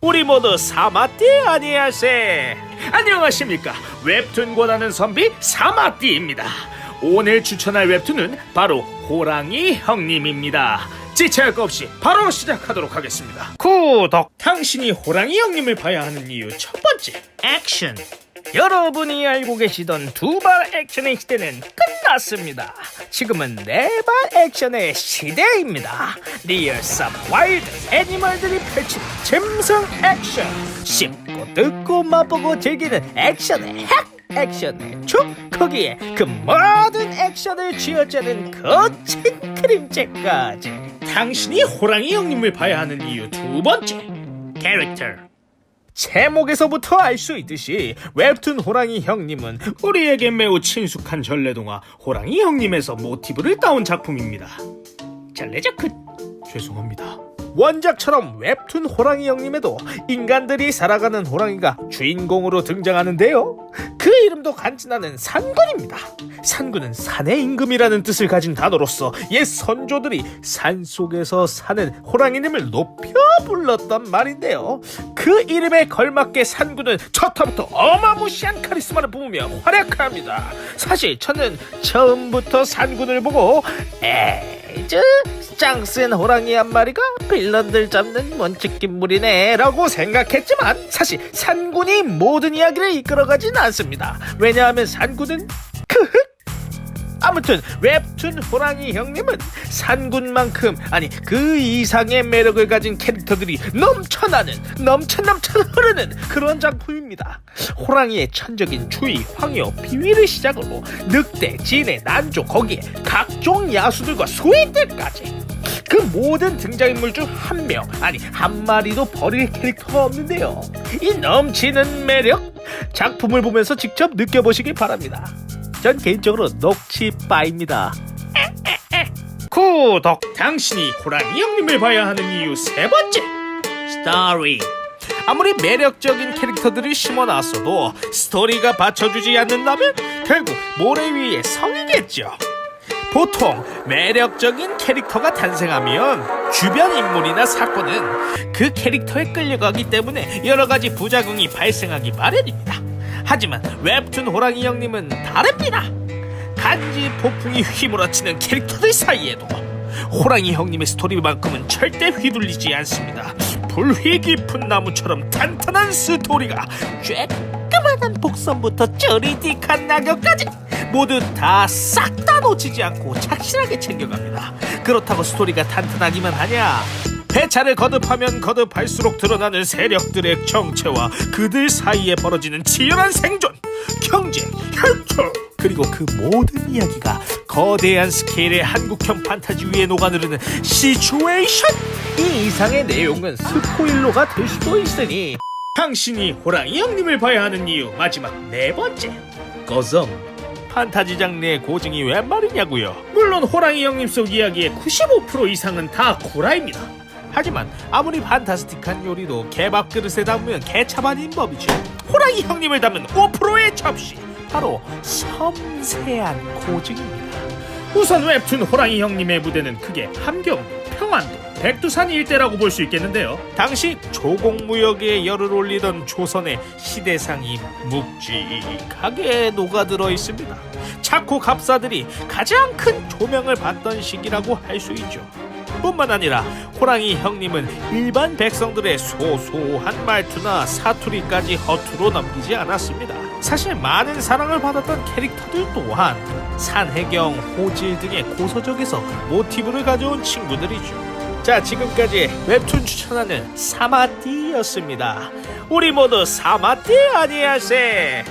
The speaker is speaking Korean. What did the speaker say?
우리 모두 사마띠 아니야세. 안녕하십니까? 웹툰 권하는 선비 사마띠입니다. 오늘 추천할 웹툰은 바로 호랑이 형님입니다. 지체할 거 없이 바로 시작하도록 하겠습니다. 구독! 당신이 호랑이 형님을 봐야 하는 이유 첫 번째 액션 여러분이 알고 계시던 두 발 액션의 시대는 끝났습니다. 지금은 네 발 액션의 시대입니다. 리얼 쌈 와일드 애니멀들이 펼친 짐승 액션 씹고 뜯고 맛보고 즐기는 액션의 핵 액션의 축 거기에 그 모든 액션을 쥐어짜는 거친 그림체까지 당신이 호랑이 형님을 봐야 하는 이유 두 번째 캐릭터 제목에서부터 알 수 있듯이 웹툰 호랑이 형님은 우리에게 매우 친숙한 전래동화 호랑이 형님에서 모티브를 따온 작품입니다. 전래자 끝. 죄송합니다. 원작처럼 웹툰 호랑이 형님에도 인간들이 살아가는 호랑이가 주인공으로 등장하는데요. 그 이름도 간지나는 산군입니다. 산군은 산의 임금이라는 뜻을 가진 단어로서 옛 선조들이 산 속에서 사는 호랑이님을 높여 불렀단 말인데요. 그 이름에 걸맞게 산군은 첫 화부터 어마무시한 카리스마를 뿜으며 활약합니다. 사실 저는 처음부터 산군을 보고 에이 저 짱센 호랑이 한 마리가 빌런들 잡는 먼치킨물이네 라고 생각했지만 사실 산군이 모든 이야기를 이끌어가진 않습니다. 왜냐하면 산군은 크흑 아무튼 웹툰 호랑이 형님은 산군만큼 아니 그 이상의 매력을 가진 캐릭터들이 넘쳐나는 넘쳐 넘쳐 흐르는 그런 작품입니다. 호랑이의 천적인 주의, 황여, 비위를 시작으로 늑대, 진해, 난조 거기에 각종 야수들과 소인들까지 그 모든 등장인물 중 한 명 아니 한 마리도 버릴 캐릭터가 없는데요. 이 넘치는 매력 작품을 보면서 직접 느껴보시길 바랍니다. 전 개인적으로 녹치빠입니다. 구독 당신이 호랑이 형님을 봐야 하는 이유 세 번째 스토리 아무리 매력적인 캐릭터들을 심어놨어도 스토리가 받쳐주지 않는다면 결국 모래 위의 성이겠죠 보통 매력적인 캐릭터가 탄생하면 주변 인물이나 사건은 그 캐릭터에 끌려가기 때문에 여러 가지 부작용이 발생하기 마련입니다. 하지만 웹툰 호랑이 형님은 다릅니다. 간지 폭풍이 휘몰아치는 캐릭터들 사이에도 호랑이 형님의 스토리만큼은 절대 휘둘리지 않습니다. 불휘 깊은 나무처럼 탄탄한 스토리가 쬐끄만한 복선부터 쩌리딕한 낙엽까지 모두 다 싹 다 놓치지 않고 착실하게 챙겨갑니다. 그렇다고 스토리가 탄탄하기만 하냐? 배차를 거듭하면 거듭할수록 드러나는 세력들의 정체와 그들 사이에 벌어지는 치열한 생존, 경쟁, 혈투 그리고 그 모든 이야기가 거대한 스케일의 한국형 판타지 위에 녹아내리는 시츄에이션. 이 이상의 내용은 스포일러가 될 수도 있으니 당신이 호랑이 형님을 봐야 하는 이유 마지막 네 번째. 거성. 판타지 장르의 고증이 웬 말이냐고요? 물론 호랑이 형님 속 이야기의 95% 이상은 다 구라입니다 하지만 아무리 판타스틱한 요리도 개밥 그릇에 담으면 개차반인 법이죠 호랑이 형님을 담은 5%의 접시 바로 섬세한 고증입니다 우선 웹툰 호랑이 형님의 무대는 크게 함경도, 평안도, 백두산 일대라고 볼 수 있겠는데요. 당시 조공무역에 열을 올리던 조선의 시대상이 묵직하게 녹아들어 있습니다. 차코 갑사들이 가장 큰 조명을 받던 시기라고 할 수 있죠. 뿐만 아니라 호랑이 형님은 일반 백성들의 소소한 말투나 사투리까지 허투루 넘기지 않았습니다. 사실 많은 사랑을 받았던 캐릭터들 또한 산해경, 호질 등의 고서적에서 모티브를 가져온 친구들이죠. 자, 지금까지 웹툰 추천하는 사마띠였습니다. 우리 모두 사마띠 아니야세.